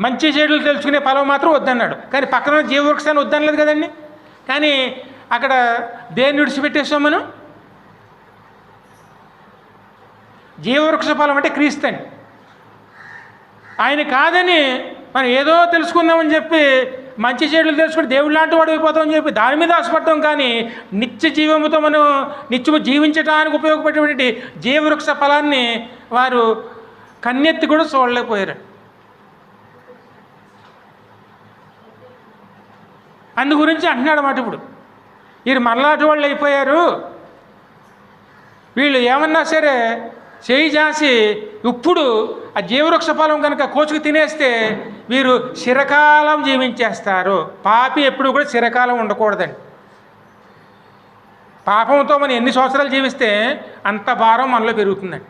మంచి చెడులు తెలుసుకునే ఫలం మాత్రం వద్దన్నాడు. కానీ పక్కన జీవవృక్షాన్ని వద్దనలేదు కదండి? కానీ అక్కడ దేన్ని విడిచిపెట్టేస్తాం మనం? జీవవృక్ష ఫలం అంటే క్రీస్తు ఆయన కాదని మనం ఏదో తెలుసుకుందామని చెప్పి మంచి చెడులు తెలుసుకుని దేవుడు లాంటి వాడు అయిపోతామని చెప్పి దాని మీద ఆశపడతాం కానీ నిత్య జీవముతో మనం నిత్యము జీవించడానికి ఉపయోగపడేటువంటి జీవవృక్ష ఫలాన్ని వారు కన్నెత్తి కూడా చూడలేకపోయారు. అందు గురించి అంటున్నాడు అన్నమాట ఇప్పుడు. వీరు మరలాటి వాళ్ళు అయిపోయారు. వీళ్ళు ఏమన్నా సరే చేయి జాసి ఇప్పుడు ఆ జీవవృక్ష ఫలం కనుక కోచుకు తినేస్తే వీరు చిరకాలం జీవించేస్తారు. పాపి ఎప్పుడు కూడా చిరకాలం ఉండకూడదండి. పాపంతో మనం ఎన్ని సంవత్సరాలు జీవిస్తే అంత భారం మనలో పెరుగుతుందండి.